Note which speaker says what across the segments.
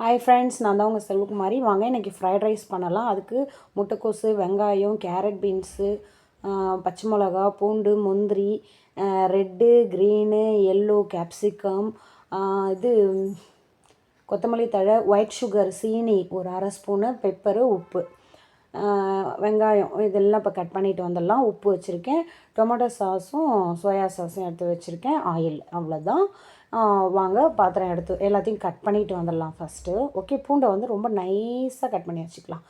Speaker 1: Hi friends நான் தான் உங்கள் செல்வகுமாரி. வாங்க இன்றைக்கி ஃப்ரைட் ரைஸ் பண்ணலாம். அதுக்கு முட்டைக்கோசு வெங்காயம் கேரட் பீன்ஸு பச்சை மிளகா பூண்டு முந்திரி ரெட்டு க்ரீனு எல்லோ கேப்சிகம் இது கொத்தமல்லி தழை ஒயிட் சுகர் சீனி ஒரு அரை ஸ்பூனு பெப்பரு உப்பு. வெங்காயம் இதெல்லாம் இப்போ கட் பண்ணிட்டு வந்துடலாம். உப்பு வச்சுருக்கேன். டொமேட்டோ சாஸும் சோயா சாஸும் எடுத்து வச்சுருக்கேன். ஆயில் அவ்வளோதான் வாங்க பாத்திரம் எடுத்து எல்லாத்தையும் கட் பண்ணிட்டு வந்துடலாம் ஃபஸ்ட்டு ஓகே பூண்டை வந்து ரொம்ப நைஸாக கட் பண்ணி வச்சுக்கலாம்.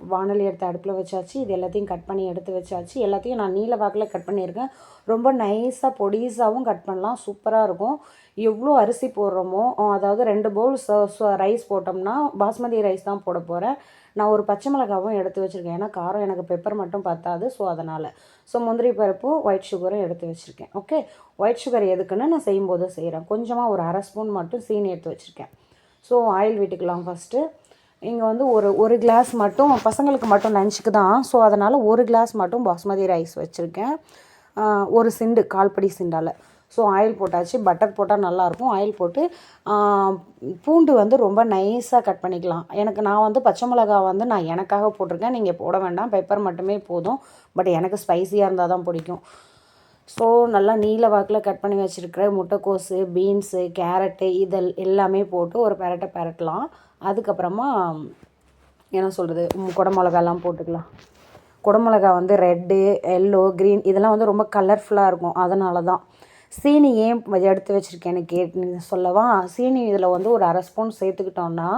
Speaker 1: வானல் எடுத்து அடுப்பில் வச்சாச்சு. இது எல்லாத்தையும் கட் பண்ணி எடுத்து வச்சாச்சு. எல்லாத்தையும் நான் நீல வாக்கில் கட் பண்ணியிருக்கேன். ரொம்ப நைஸாக பொடிசாகவும் கட் பண்ணலாம். சூப்பராக இருக்கும். எவ்வளோ அரிசி போடுறோமோ அதாவது ரெண்டு பவுல் ரைஸ் போட்டோம்னா பாஸ்மதி ரைஸ் தான் போட போகிறேன் நான் ஒரு பச்சை மிளகாவும் எடுத்து வச்சுருக்கேன். ஏன்னா காரம் எனக்கு பெப்பர் மட்டும் பத்தாது. ஸோ அதனால். ஸோ முந்திரி பருப்பும் ஒயிட் சுகரும் எடுத்து வச்சுருக்கேன். ஓகே ஒயிட் சுகர் எதுக்குன்னு நான் செய்யும்போது செய்கிறேன் கொஞ்சமாக ஒரு அரை ஸ்பூன் மட்டும் சீனி எடுத்து வச்சுருக்கேன். ஸோ ஆயில் விட்டுக்கலாம் ஃபஸ்ட்டு இங்கே வந்து ஒரு ஒரு கிளாஸ் மட்டும் பசங்களுக்கு மட்டும் லஞ்சுக்கு தான் ஸோ அதனால் ஒரு கிளாஸ் மட்டும் பாஸ்மதி ரைஸ் வச்சுருக்கேன். ஒரு சிண்டு கால்படி சிண்டால். ஸோ ஆயில் போட்டாச்சு. பட்டர் போட்டால் நல்லாயிருக்கும் ஆயில் போட்டு பூண்டு வந்து ரொம்ப நைஸாக கட் பண்ணிக்கலாம். எனக்கு நான் வந்து பச்சை மிளகா வந்து நான் எனக்காக போட்டிருக்கேன். நீங்கள் போட வேண்டாம். பெப்பர் மட்டுமே போதும். பட் எனக்கு ஸ்பைஸியாக இருந்தால் தான் பிடிக்கும். ஸோ நல்லா நீல வாக்கில் கட் பண்ணி வச்சுருக்கிற முட்டைக்கோஸு பீன்ஸு கேரட்டு இதெல் எல்லாமே போட்டு ஒரு பெரட்டை பெரட்டலாம். அதுக்கப்புறமா என்ன சொல்கிறது குடமிளகாலாம் போட்டுக்கலாம். குடமிளகா வந்து ரெட்டு எல்லோ க்ரீன் இதெல்லாம் வந்து ரொம்ப கலர்ஃபுல்லாக இருக்கும். அதனால தான் சீனி ஏன் எடுத்து வச்சுருக்கேன்னு கேட்டு சொல்லவா? சீனி இதில் வந்து ஒரு அரை ஸ்பூன் சேர்த்துக்கிட்டோன்னா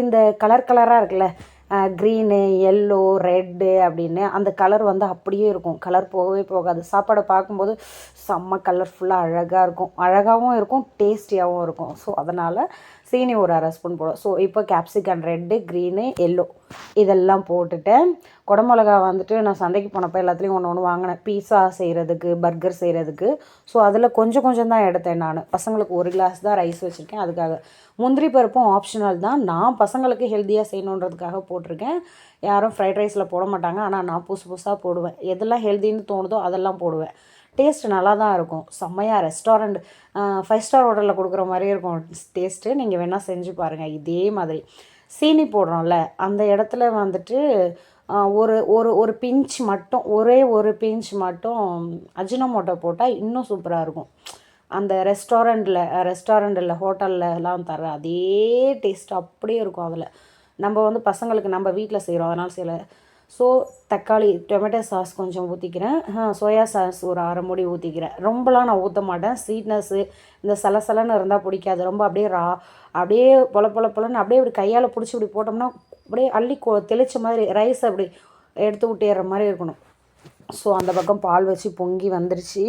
Speaker 1: இந்த கலர் கலராக இருக்குல்ல க்ரீனு எல்லோ ரெட்டு அப்படின்னு அந்த கலர் வந்து அப்படியே இருக்கும். கலர் போகவே போகாது. சாப்பாடை பார்க்கும்போது செம்ம கலர்ஃபுல்லாக அழகாக இருக்கும். அழகாகவும் இருக்கும் டேஸ்டியாகவும் இருக்கும். ஸோ அதனால் சீனி ஒரு அரை ஸ்பூன் போடும் ஸோ இப்போ கேப்சிகன் ரெட்டு க்ரீனு எல்லோ இதெல்லாம் போட்டுட்டேன் குடமிளகா வந்துட்டு நான் சந்தைக்கு போனப்போ எல்லாத்துலேயும் ஒன்று ஒன்று வாங்கினேன். பீஸா செய்கிறதுக்கு பர்கர் செய்கிறதுக்கு ஸோ அதில் கொஞ்சம் கொஞ்சம் தான் எடுத்தேன் நான். பசங்களுக்கு ஒரு கிளாஸ் தான் ரைஸ் வச்சுருக்கேன் அதுக்காக. முந்திரி பருப்பும் ஆப்ஷனல் தான். நான் பசங்களுக்கு ஹெல்த்தியாக செய்யணுன்றதுக்காக போட்டிருக்கேன். யாரும் ஃப்ரைட் ரைஸில் போட மாட்டாங்க. ஆனால் நான் புதுசு புதுசாக போடுவேன். எதெல்லாம் ஹெல்த்தின்னு தோணுதோ அதெல்லாம் போடுவேன். டேஸ்ட் நல்லா தான் இருக்கும் செம்மையாக ரெஸ்டாரண்ட் ஃபைவ் ஸ்டார் ஹோட்டலில் கொடுக்குற மாதிரியே இருக்கும் டேஸ்ட்டு நீங்கள் வேணால் செஞ்சு பாருங்கள் இதே மாதிரி. சீனி போடுறோம்ல அந்த இடத்துல வந்துட்டு ஒரு ஒரு ஒரு பிஞ்ச் மட்டும் ஒரே ஒரு பிஞ்ச் மட்டும் அஜினோமோட்டோ போட்டால் இன்னும் சூப்பராக இருக்கும். அந்த ரெஸ்டாரண்ட்டில் ரெஸ்டாரண்ட்டில் ஹோட்டல்லலாம் தர அதே டேஸ்ட் அப்படியே இருக்கும் அதில். நம்ம வந்து பசங்களுக்கு நம்ம வீட்டில் செய்கிறோம் அதனால் சில ஸோ தக்காளி டொமேட்டோ சாஸ் கொஞ்சம் ஊற்றிக்கிறேன் சோயா சாஸ் ஒரு அரை மூடி ஊற்றிக்கிறேன் ரொம்பலாம் நான் ஊற்ற மாட்டேன். ஸ்வீட்னஸ்ஸு இந்த சலசலன்னு இருந்தால் பிடிக்காது. ரொம்ப அப்படியே ரா அப்படியே பொல பொல பொலன்னு அப்படியே இப்படி கையால் பிடிச்சி இப்படி போட்டோம்னா அப்படியே அள்ளி கொ தெளித்த மாதிரி ரைஸ் அப்படி எடுத்து விட்டேற மாதிரி இருக்கணும். ஸோ அந்த பக்கம் பால் வச்சு பொங்கி வந்துருச்சு.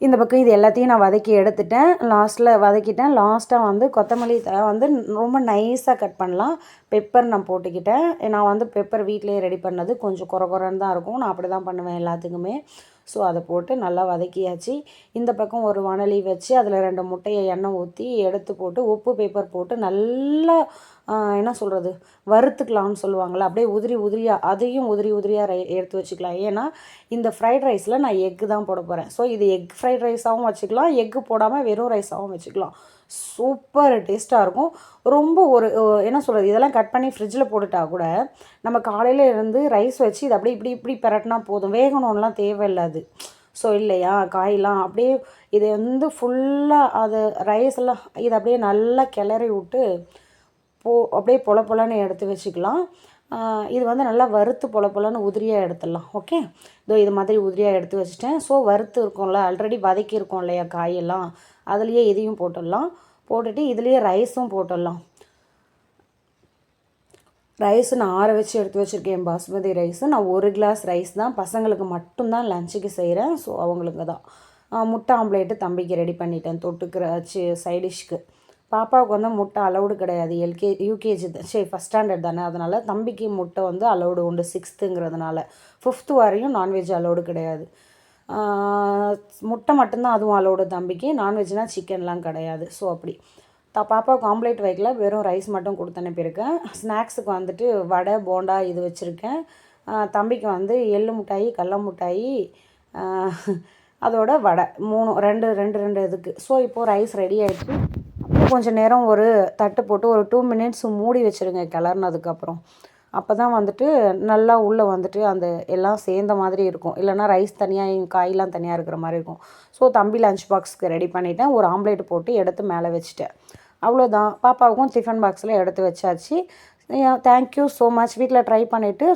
Speaker 1: இந்த பக்கம் இது எல்லாத்தையும் நான் வதக்கி எடுத்துட்டேன். லாஸ்ட்டில் வதக்கிட்டேன். லாஸ்ட்டாக வந்து கொத்தமல்லி வந்து ரொம்ப நைஸாக கட் பண்ணலாம். பெப்பர் நான் போட்டுக்கிட்டேன். நான் வந்து பெப்பர் வீட்டிலேயே ரெடி பண்ணது கொஞ்சம் குறை குறைன்னு தான் இருக்கும். நான் அப்படி தான் பண்ணுவேன் எல்லாத்துக்குமே. ஸோ அதை போட்டு நல்லா வதக்கியாச்சு. இந்த பக்கம் ஒரு வனலி வச்சு அதில் ரெண்டு முட்டையை எண்ணெய் ஊற்றி எடுத்து போட்டு உப்பு பேப்பர் போட்டு நல்லா என்ன சொல்கிறது வறுத்துக்கலாம்னு சொல்லுவாங்களே அப்படியே உதிரி உதிரியாக அதையும் உதிரி உதிரியாக எடுத்து வச்சுக்கலாம். ஏன்னா இந்த ஃப்ரைட் ரைஸில் நான் எக்கு தான் போட போகிறேன் ஸோ இது எக் ஃப்ரைட் ரைஸாகவும் வச்சுக்கலாம் எக்கு போடாமல் வெறும் ரைஸாகவும் வச்சுக்கலாம். சூப்பர் டேஸ்ட்டாக இருக்கும். ரொம்ப ஒரு என்ன சொல்கிறது இதெல்லாம் கட் பண்ணி ஃப்ரிட்ஜில் போட்டுட்டா கூட நம்ம காலையில் இருந்து ரைஸ் வச்சு இது அப்படியே இப்படி இப்படி பரட்டினா போதும். வேகணும்லாம் தேவையில்லாது ஸோ இல்லையா காயெலாம் அப்படியே இதை வந்து ஃபுல்லாக அது ரைஸ் எல்லாம் இதை அப்படியே நல்லா கிளறி விட்டு போ அப்படியே பொல பொலன்னு எடுத்து வச்சுக்கலாம். இது வந்து நல்லா வறுத்து பொல பொலன்னு உதிரியாக எடுத்துடலாம் ஓகே? இதோ இது மாதிரி உதிரியாக எடுத்து வச்சுட்டேன். ஸோ வறுத்து இருக்கும்ல ஆல்ரெடி வதக்கியிருக்கோம் இல்லையா காயெல்லாம். அதுலேயே இதையும் போட்டுடலாம். போட்டுட்டு இதுலேயே ரைஸும் போட்டுடலாம். ரைஸ் நான் ஆற வச்சு எடுத்து வச்சுருக்கேன் பாஸ்மதி ரைஸு. நான் ஒரு கிளாஸ் ரைஸ் தான். பசங்களுக்கு மட்டும்தான் லஞ்சுக்கு செய்கிறேன் ஸோ அவங்களுக்கு தான். முட்டை ஆம்லேட்டு தம்பிக்கு ரெடி பண்ணிட்டேன் தொட்டுக்கிற சைடிஷ்க்கு. பாப்பாவுக்கு வந்து முட்டை அலௌடு கிடையாது. எல்கே யூகேஜி சரி ஃபஸ்ட் ஸ்டாண்டர்ட் தானே. அதனால் தம்பிக்கு முட்டை வந்து அலௌடு உண்டு சிக்ஸ்த்துங்கிறதுனால ஃபிஃப்த்து வரையும் நான்வெஜ் அலௌடு கிடையாது. முட்டை மட்டும்தான் அதுவும் அலௌடு தம்பிக்கு. நான்வெஜ்னால் சிக்கன்லாம் கிடையாது. ஸோ அப்படி. த பாப்பாவுக்கு காம்ப்ளேட் வைக்கல. வெறும் ரைஸ் மட்டும் கொடுத்து அனுப்பியிருக்கேன் ஸ்நாக்ஸுக்கு வந்துட்டு வடை போண்டா இது வச்சுருக்கேன். தம்பிக்கு வந்து எள்ளு மிட்டாயி கடல மிட்டாயி அதோட வடை. மூணு ரெண்டு ரெண்டு ரெண்டு இதுக்கு. ஸோ இப்போது ரைஸ் ரெடி ஆகிடுச்சு கொஞ்சம் நேரம் ஒரு தட்டு போட்டு ஒரு டூ மினிட்ஸ் மூடி வச்சுருங்க கிளறினதுக்கப்புறம். அப்போ தான் வந்துட்டு நல்லா உள்ளே வந்துட்டு அந்த எல்லாம் சேர்ந்த மாதிரி இருக்கும். இல்லைன்னா ரைஸ் தனியாக காயெலாம் தனியாக இருக்கிற மாதிரி இருக்கும். ஸோ தம்பி லஞ்ச் பாக்ஸ்க்கு ரெடி பண்ணிவிட்டேன் ஒரு ஆம்லேட் போட்டு எடுத்து மேலே வச்சுட்டேன். அவ்வளோதான் பாப்பாவுக்கும் டிஃபன் பாக்ஸில் எடுத்து வச்சாச்சு. தேங்க்யூ ஸோ மச் வீட்டில் ட்ரை பண்ணிவிட்டு